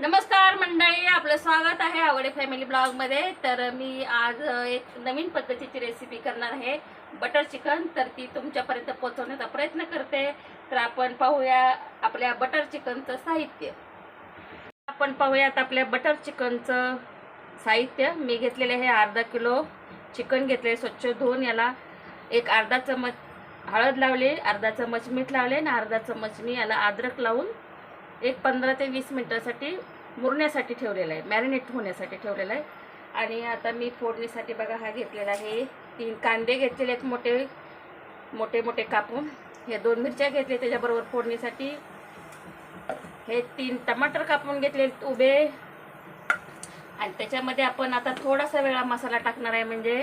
नमस्कार मंडळी आपलं स्वागत आहे आवडे फॅमिली ब्लॉगमध्ये तर मी आज एक नवीन पद्धतीची रेसिपी करणार आहे. Butter chicken. तर ती तुमच्यापर्यंत पोहोचवण्याचा प्रयत्न करते. तर आपण पाहूया आपल्या बटर चिकनचं साहित्य. आपण पाहूयात आपल्या बटर चिकनचं साहित्य. मी घेतलेले आहे अर्धा किलो चिकन घेतले स्वच्छ धुवून. याला एक अर्धा चमच हळद लावले अर्धा चमच मीठ लावले आणि अर्धा चमच मी याला अद्रक लावून एक पंधरा ते वीस मिनटासाठी मुरण्यासाठी ठेवलेलं आहे. मॅरिनेट होण्यासाठी ठेवलेलं आहे. आणि आता मी फोडणीसाठी बघा हा घेतलेला आहे. तीन कांदे घेतलेले आहेत मोठे मोठे मोठे कापून. हे दोन मिरच्या घेतले त्याच्याबरोबर फोडणीसाठी. हे तीन टमाटर कापून घेतले उभे. आणि त्याच्यामध्ये आपण आता थोडासा वेळा मसाला टाकणार आहे. म्हणजे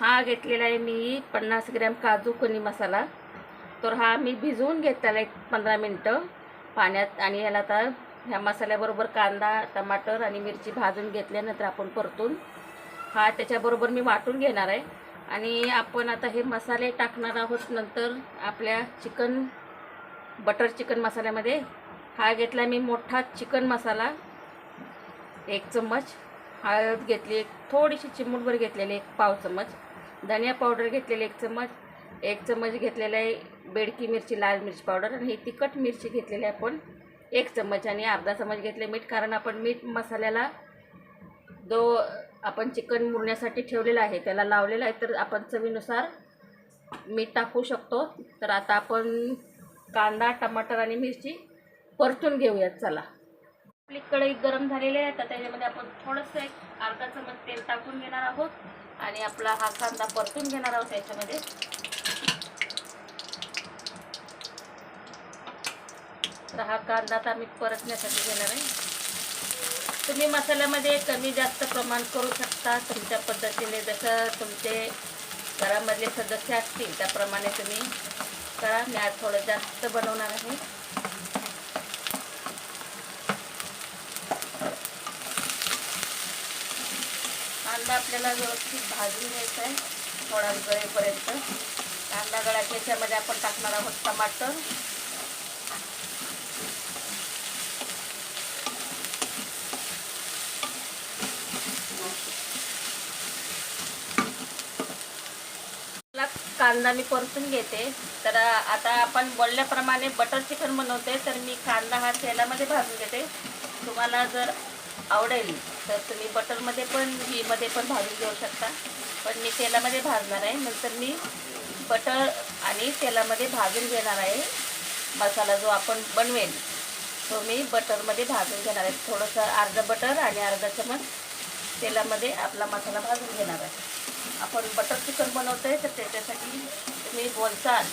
हा घेतलेला आहे मी पन्नास ग्रॅम काजू कनी मसाला. तर हा मी भिजवून घेतलेला एक पंधरा मिनटं. पाण्यात आणि याला आता ह्या मसाल्याबरोबर कांदा टमाटर आणि मिरची भाजून घेतल्यानंतर आपण परतून हा त्याच्याबरोबर मी वाटून घेणार आहे. आणि आपण आता हे मसाले टाकणार आहोत नंतर आपल्या चिकन बटर चिकन मसाल्यामध्ये. हा घेतला मी मोठा चिकन मसाला एक चम्मच. हळद घेतली एक थोडीशी चिमूटभर घेतलेली एक पाव चम्मच. धनिया पावडर घेतलेली एक चम्मच. एक चम्मच घेतलेला आहे बेडकी मिरची लाल मिरची पावडर आणि ही तिखट मिरची घेतलेली आहे आपण. एक चम्मच आणि अर्धा चम्मच घेतले मीठ कारण आपण मीठ मसाल्याला जो आपण चिकन मुरण्यासाठी ठेवलेला आहे त्याला लावलेला आहे तर आपण चवीनुसार मीठ टाकू शकतो. तर आता आपण कांदा टमाटर आणि मिरची परतून घेऊयात चला. आपली कढई गरम झालेली आहे तर त्याच्यामध्ये आपण थोडंसं एक अर्धा चमच तेल टाकून घेणार आहोत. आणि आपला हा कांदा परतून घेणार आहोत त्याच्यामध्ये. तर हा कांदा आता आम्ही परतण्यासाठी घेणार आहे. तुम्ही मसाल्यामध्ये कमी जास्त प्रमाण करू शकता तुमच्या पद्धतीने जसं तुमचे घरामधले सदस्य असतील त्याप्रमाणे तुम्ही करा. मी आज थोडं जास्त बनवणार आहे. कांदा आपल्याला व्यवस्थित भाजून घ्यायचा आहे थोडा गळेपर्यंत कांदा गळाच्या याच्यामध्ये आपण टाकणार आहोत टमाटर. कांदा मी परतून घेते. तर आता आपण बोलल्याप्रमाणे बटर चिकन बनवते. तर मी कांदा हा तेलामध्ये भाजून घेते. तुम्हाला जर आवडेल तर तुम्ही बटरमध्ये पण घीमध्ये पण भाजून घेऊ शकता. पण मी तेलामध्ये भाजणार आहे. नंतर मी बटर आणि तेलामध्ये भाजून घेणार आहे. मसाला जो आपण बनवेल तो मी बटरमध्ये भाजून घेणार आहे. थोडंसं अर्धा बटर आणि अर्धा चमच तेलामध्ये आपला मसाला भाजून घेणार आहे. आपण बटर चिकन बनवतो आहे तर त्याच्यासाठी तुम्ही बोलसाल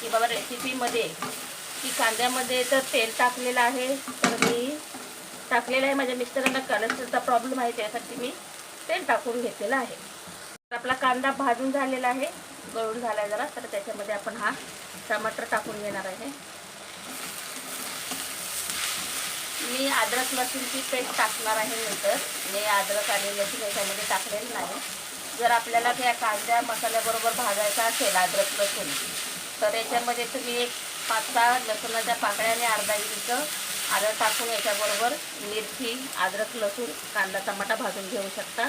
की बाबा रेसिपीमध्ये की कांद्यामध्ये तर तेल टाकलेलं आहे तर मी टाकलेलं आहे. माझ्या मिस्टरांना कॅलेस्ट्रॉलचा प्रॉब्लेम आहे त्यासाठी मी तेल टाकून घेतलेलं आहे. तर आपला कांदा भाजून झालेला आहे गळून झाला आहे जरा तर त्याच्यामध्ये आपण हा टमाटर टाकून घेणार आहे. मी अद्रक लसूणची पेस्ट टाकणार आहे नंतर. मी अद्रक आणि लसूण याच्यामध्ये टाकलेलं नाही. जर आपल्याला त्या कांद्या मसाल्याबरोबर भाजायचा असेल अद्रक लसूण तर याच्यामध्ये तुम्ही एक पाच सहा लसूणाच्या पाकळ्या आणि अर्धा इंच आलं टाकून याच्याबरोबर मिरची अद्रक लसूण कांदा टमाटा भाजून घेऊ शकता.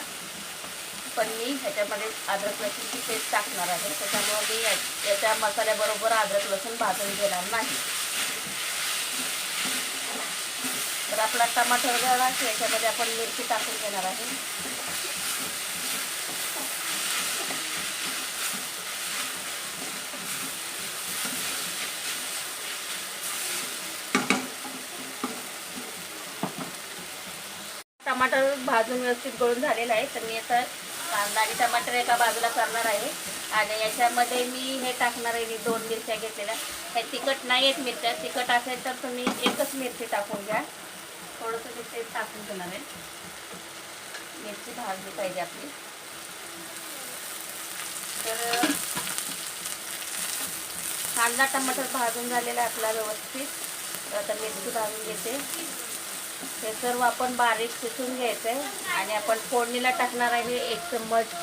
पण मी ह्याच्यामध्ये अद्रक लसूणची पेस्ट टाकणार आहे त्याच्यामुळे मी याच्या मसाल्याबरोबर अद्रक लसूण भाजून घेणार नाही. तर आपला टमाटर झाला की याच्यामध्ये आपण मिरची टाकून घेणार आहे. टमाटर भाजून व्यवस्थित गळून झालेलं आहे तर मी आता कांदा आणि टमाटर एका बाजूला करणार आहे. आणि याच्यामध्ये मी हे टाकणार आहे मी दोन मिरच्या घेतलेल्या. हे तिखट नाही आहेत मिरच्या तिखट असेल तर तुम्ही एकच मिरची टाकून घ्या. थोडंसं मी ते टाकून घेणार आहे. मिरची भाजली पाहिजे आपली. तर कांदा टमाटर भाजून झालेला आहे आपला व्यवस्थित. तर आता मिरची भाजून घेते. हे सर्व आपण बारीक पिसून घ्यायचं आहे आणि आपण फोडणीला टाकणार आहे एक चम्मच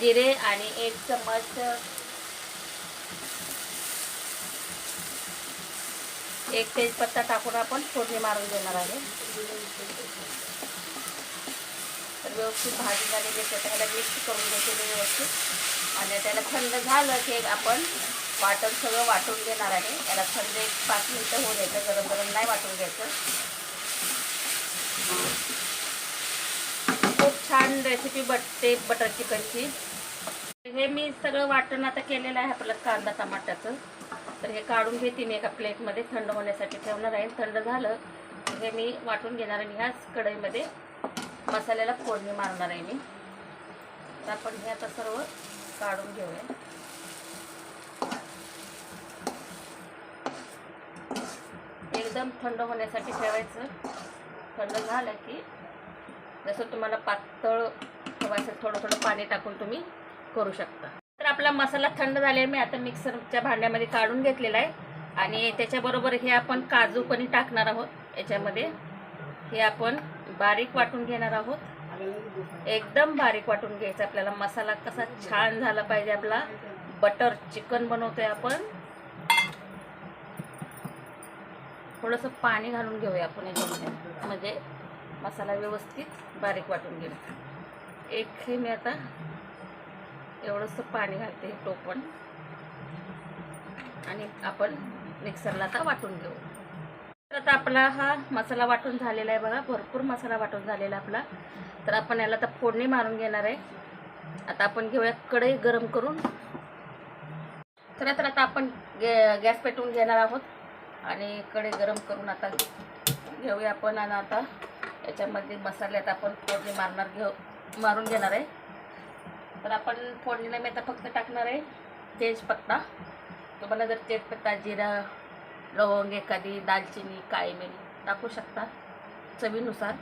जिरे आणि एक चम्मच एक तेजपत्ता टाकून आपण फोडणी मारून देणार आहे. तर व्यवस्थित भाजी झालेली त्याला मिक्स करून देते व्यवस्थित. आणि त्याला थंड झालं की आपण वाटण सगळं वाटून देणार आहे. त्याला थंड एक पाच मिनटं होऊ द्यायचं गरम गरम नाही वाटून घ्यायचं. खूप छान रेसिपी बटते बटर चिकनची हे मी सगळं वाटण आता केलेलं आहे आपलं कांदा टमाट्याचं. तर हे काढून घेते मी एका प्लेटमध्ये थंड होण्यासाठी ठेवणार आहे. थंड झालं हे मी वाटून घेणार आणि ह्याच कढईमध्ये मसाल्याला फोडणी मारणार आहे मी. तर आपण हे आता सर्व काढून घेऊया. एकदम थंड होण्यासाठी ठेवायचं. थंड झालं की जसं तुम्हाला पातळ ठेवायचं थोडं थोडं पाणी टाकून तुम्ही करू शकता. तर आपला मसाला थंड झालेला मी आता मिक्सरच्या भांड्यामध्ये काढून घेतलेला आहे. आणि त्याच्याबरोबर हे आपण काजू पण टाकणार आहोत. याच्यामध्ये हे आपण बारीक वाटून घेणार आहोत. एकदम बारीक वाटून घ्यायचं. आपल्याला मसाला कसा छान झाला पाहिजे. आपला बटर चिकन बनवतोय आपण. थोडंसं पाणी घालून घेऊया आपण याच्यामध्ये. म्हणजे मसाला व्यवस्थित बारीक वाटून घेऊ एक हे मी आता एवढंसं पाणी घालते टोपण. आणि आपण मिक्सरला आता वाटून घेऊ. तर आता आपला हा मसाला वाटून झालेला आहे बघा. भरपूर मसाला वाटून झालेला आपला. तर आपण याला आता फोडणी मारून घेणार आहे. आता आपण घेऊया कढई गरम करून. तर आता आता आपण गॅ गॅस पेटवून घेणार आहोत. आणि कडे गरम करून आता घेऊया आपण आणि आता याच्यामध्ये मसाल्यात आपण फोडणी मारणार घेऊ मारून घेणार आहे. तर आपण फोडणीला मी आता फक्त टाकणार आहे तेजपत्ता. तुम्हाला जर तेजपत्ता जिरा लवंग एखादी दालचिनी काळी मिरी टाकू शकता चवीनुसार.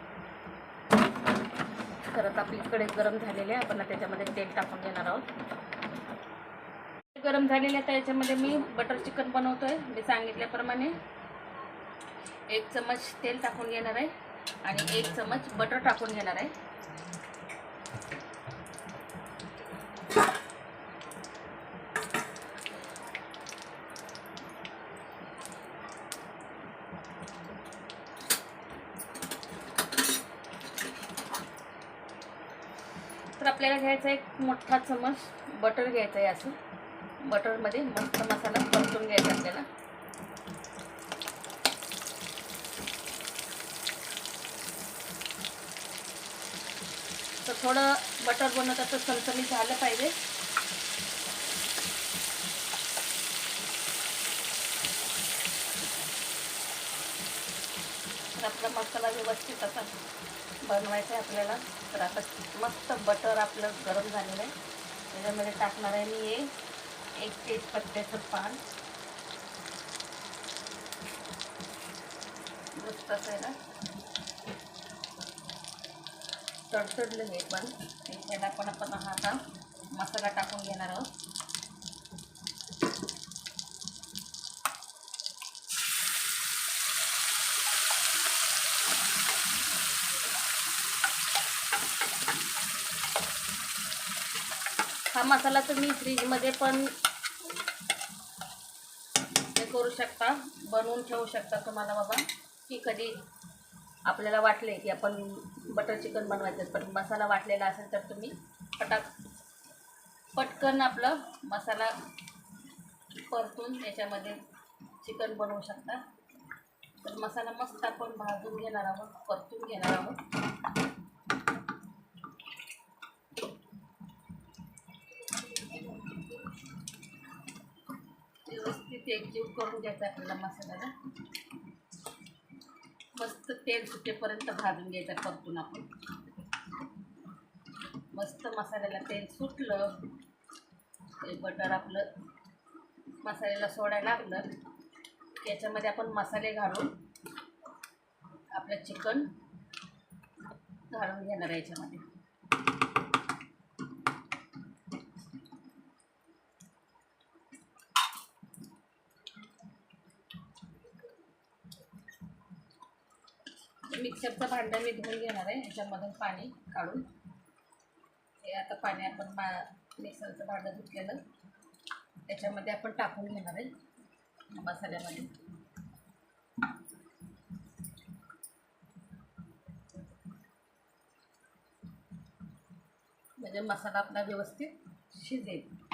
परत आपली इकडे गरम झालेले आहे. आपण त्याच्यामध्ये तेल टाकून घेणार आहोत. गरम झालेले आहे तर याच्यामध्ये मी बटर चिकन बनवतो आहे मी सांगितल्याप्रमाणे एक चमच तेल टाकून घेणार आहे आणि एक चमच बटर टाकून घेणार आहे. तर आपल्याला घ्यायचा एक मोठा चमच बटर घ्यायचं आहे असं. बटरमध्ये मस्त मसाला परतून घ्यायचा आपल्याला. तर थोडं बटर बनवत तर चमचमी झालं पाहिजे. तर आपला मसाला व्यवस्थित असा बनवायचा आहे आपल्याला. तर आता मस्त बटर आपलं गरम झालेलं आहे. त्याच्यामध्ये टाकणार आहे मी हे एक तेजपत्त्याचं पान. मस्त असायला आहे ना. तडतडलं हे पण. त्याला पण आपण हा आता मसाला टाकून घेणार आहोत. हा मसाला तुम्ही फ्रीजमध्ये पण हे करू शकता. बनवून ठेवू शकता तुम्हाला बाबा. की कधी आपल्याला वाटले की आपण बटर चिकन बनवायचं पण मसाला वाटलेला असेल तर तुम्ही पटाक पटकन आपलं मसाला परतून त्याच्यामध्ये चिकन बनवू शकता. तर मसाला मस्त आपण भाजून घेणार आहोत परतून घेणार आहोत. जीव करून घ्यायचा आपल्याला मसाल्याला मस्त तेल सुटेपर्यंत भाजून घ्यायचा परतून आपण. मस्त मसाल्याला तेल सुटलं. ते बटर आपलं मसाल्याला सोडायला लागलं. त्याच्यामध्ये आपण मसाले घालून आपलं चिकन घालून घेणार याच्यामध्ये. मिक्सरचं भांडं मी धुवून घेणार आहे. याच्यामधून पाणी काढून. हे आता पाणी आपण मा मिक्सरचं भांडं धुतलेलं. त्याच्यामध्ये आपण टाकून घेणार आहे. मसाल्यामध्ये. म्हणजे मसाला आपला व्यवस्थित शिजेल.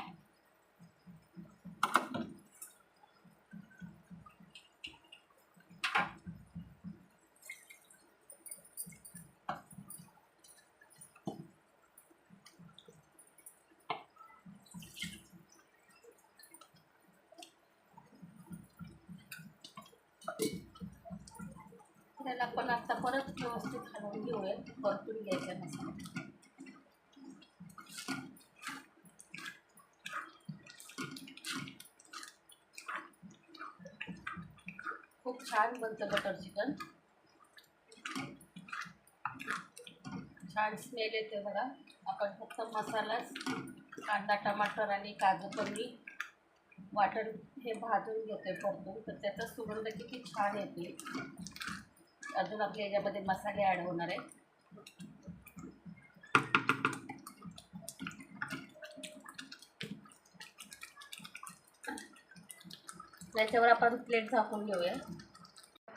छान बनतं बटर चिकन छान स्मेल येते बघा. आपण फक्त मसालाच कांदा टमाटर आणि काजू कमी वाटण हे भाजून घेतोय परतून. तर त्याचा सुगंध किती छान येते. अजून आपल्या याच्यामध्ये मसाले ॲड होणार आहे त्याच्यावर आपण प्लेट झाकून घेऊया.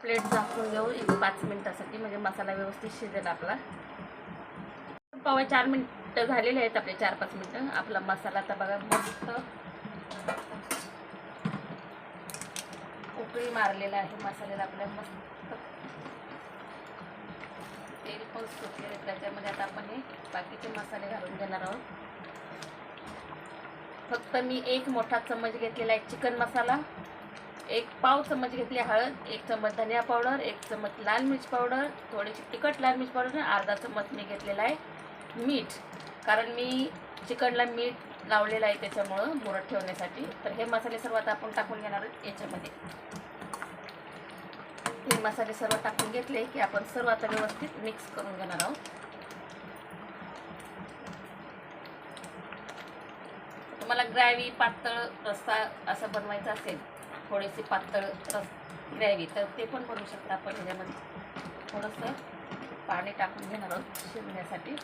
प्लेट झाकून घेऊ एक पाच मिनटासाठी म्हणजे मसाला व्यवस्थित शिजेल आपला. पावा चार मिनटं झालेले आहेत आपले चार पाच मिनटं. आपला मसाला आता बघा मस्त उकळी मारलेला आहे मसाल्याला आपल्या मस्त. तेल पण सुटलेले त्याच्यामध्ये आता आपण हे बाकीचे मसाले घालून देणार आहोत. फक्त मी एक मोठा चम्मच घेतलेला आहे चिकन मसाला. एक पाव चम्मच घेतली हळद एक चम्मच धनिया पावडर एक चम्मच लाल मिरची पावडर थोडीशी तिखट लाल मिर्च पावडर अर्धा चम्मच मी घेतलेला आहे मीठ. कारण मी चिकनला मीठ लावलेलं आहे त्याच्यामुळं मुरत ठेवण्यासाठी. तर हे मसाले सर्व आता आपण टाकून घेणार आहोत याच्यामध्ये. हे मसाले सर्व टाकून घेतले की आपण सर्व आता व्यवस्थित मिक्स करून घेणार आहोत. तुम्हाला ग्रॅव्ही पातळ रस्सा असं बनवायचा असेल थोडेसे पातळ रस ग्रॅव्ही तर ते पण बनवू शकता आपण ह्याच्यामध्ये थोडंसं पाणी टाकून घेणार आहोत शिजण्यासाठी.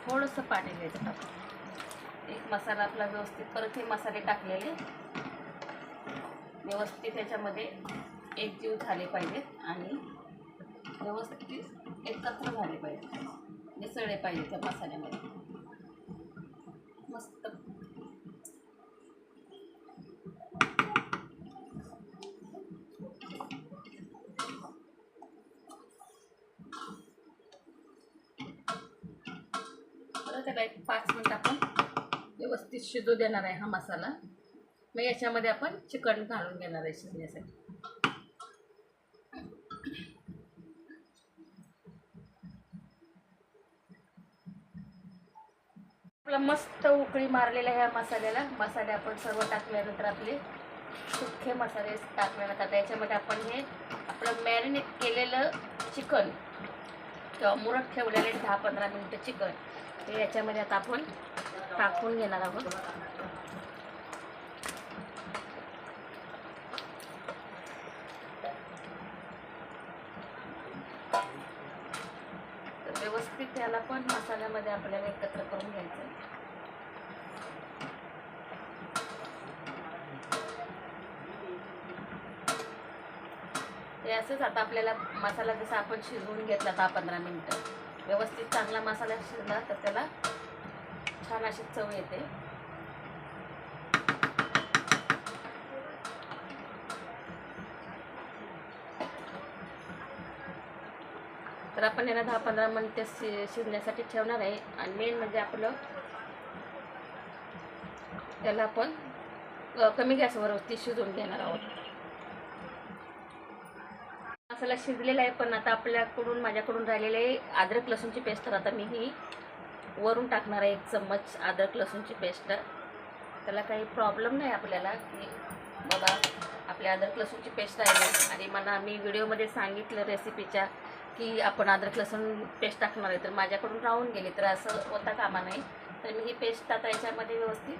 थोडंसं पाणी घ्यायचं टाकून एक मसाला आपला व्यवस्थित परत हे मसाले टाकलेले. व्यवस्थित त्याच्यामध्ये एकजीव झाले पाहिजेत आणि व्यवस्थित एकत्र झाले पाहिजे मिसळले पाहिजे त्या मसाल्यामध्ये. मस्त त्याला एक पाच मिनट आपण व्यवस्थित शिजू देणार आहे हा मसाला. मग याच्यामध्ये आपण चिकन घालून घेणार आहे शिजण्यासाठी. आपला मस्त उकळी मारलेला ह्या मसाल्याला. मसाले आपण सर्व टाकल्यानंतर आपले सुखे मसाले टाकल्यानंतर आता याच्यामध्ये आपण हे आपलं मॅरिनेट केलेलं चिकन किंवा मुरत ठेवलेले दहा पंधरा मिनटं चिकन. हे याच्यामध्ये आता आपण टाकून घेणार आहोत. तर व्यवस्थित त्याला पण मसाल्यामध्ये आपल्याला एकत्र करून घ्यायचं ते असंच आता आपल्याला मसाला जसा आपण शिजवून घेतला दहा पंधरा मिनटं. व्यवस्थित चांगला मसाला शिजला तर त्याला छान अशी चव येते. तर आपण याला दहा पंधरा मिनिटं शि शिजण्यासाठी ठेवणार आहे. आणि मेन म्हणजे आपलं त्याला आपण कमी गॅसवरती शिजवून घेणार आहोत. मसाला शिजलेला आहे पण आता आपल्याकडून माझ्याकडून राहिलेले अद्रक लसूणची पेस्ट तर आता मी ही वरून टाकणार आहे एक चम्मच अद्रक लसूणची पेस्ट त्याला काही प्रॉब्लेम नाही आपल्याला. की बाबा आपल्या अद्रक लसूणची पेस्ट आहे. आणि मला मी व्हिडिओमध्ये सांगितलं रेसिपीच्या की आपण अद्रक लसूण पेस्ट टाकणार आहे. तर माझ्याकडून राहून गेली. तर असं होता कामा नाही तर मी ही पेस्ट आता याच्यामध्ये व्यवस्थित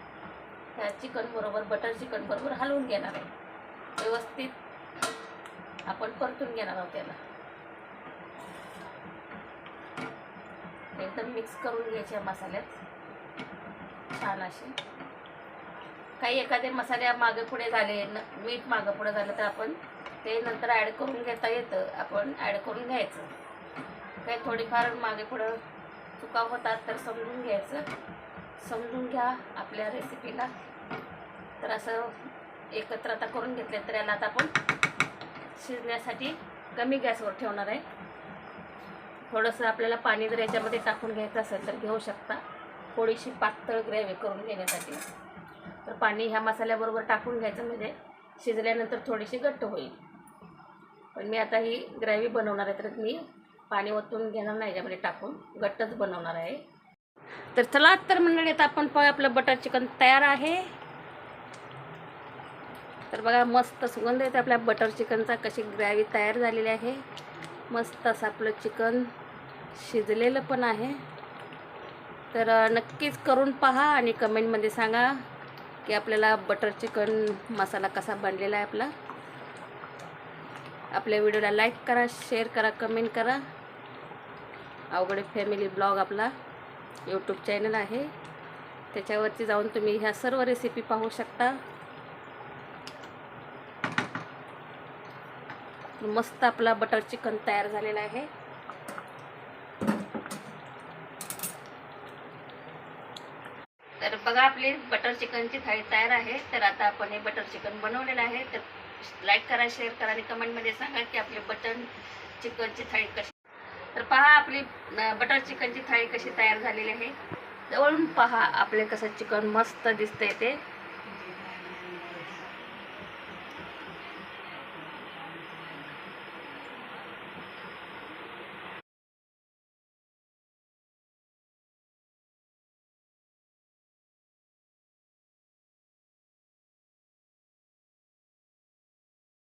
त्या चिकनबरोबर बटर चिकन बरोबर हलवून घेणार आहे. व्यवस्थित आपण परतून घेणार आहोत त्याला. एकदम मिक्स करून घ्यायचे मसाल्यात. छान असे. काही एखादे मसाले मागे पुढे झाले न मीठ मागं पुढे झालं तर आपण ते नंतर ॲड करून घेता येतं. आपण ॲड करून घ्यायचं. काही थोडीफार मागे पुढं चुका होतात तर समजून घ्यायचं. समजून घ्या आपल्या रेसिपीला तर असं एकत्र आता करून घेतले तर याला आता आपण शिजण्यासाठी कमी गॅसवर ठेवणार आहे. थोडंसं आपल्याला पाणी जर याच्यामध्ये टाकून घ्यायचं असेल तर घेऊ शकता. थोडीशी पातळ ग्रेव्ही करून घेण्यासाठी. तर पाणी ह्या मसाल्याबरोबर टाकून घ्यायचं म्हणजे शिजल्यानंतर थोडीशी घट्ट होईल. पण मी आता ही ग्रेव्ही बनवणार आहे तर मी पाणी ओतून घेणार नाही याच्यामध्ये टाकून. घट्टच बनवणार आहे. तर चला तर मंडळी आता आपण पाहूया आपलं बटर चिकन तयार आहे. तर बघा मस्त सुगंध येते आपल्या बटर चिकनचा कशी ग्रॅव्ही तयार झालेली आहे. मस्त असं आपलं चिकन शिजलेलं पण आहे. तर नक्कीच करून पहा आणि कमेंटमध्ये सांगा की आपल्याला बटर चिकन मसाला कसा बनलेला आहे आपला. आपल्या व्हिडिओला लाईक करा शेअर करा कमेंट करा. अवघडे फॅमिली ब्लॉग आपला यूट्यूब चॅनल आहे. त्याच्यावरती जाऊन तुम्ही ह्या सर्व रेसिपी पाहू शकता. मस्त आपला बटर चिकन तयार झालेला आहे. तर बघा आपली बटर चिकनची थाळी तयार आहे. तर आता आपण हे बटर चिकन बनवलेलं आहे. तर लाईक करा शेअर करा आणि कमेंटमध्ये सांगा की आपली बटर चिकनची थाळी कशी. तर पहा आपली बटर चिकनची थाळी कशी तयार झालेली आहे. जवळून पहा आपले कसं चिकन मस्त दिसतंय ते.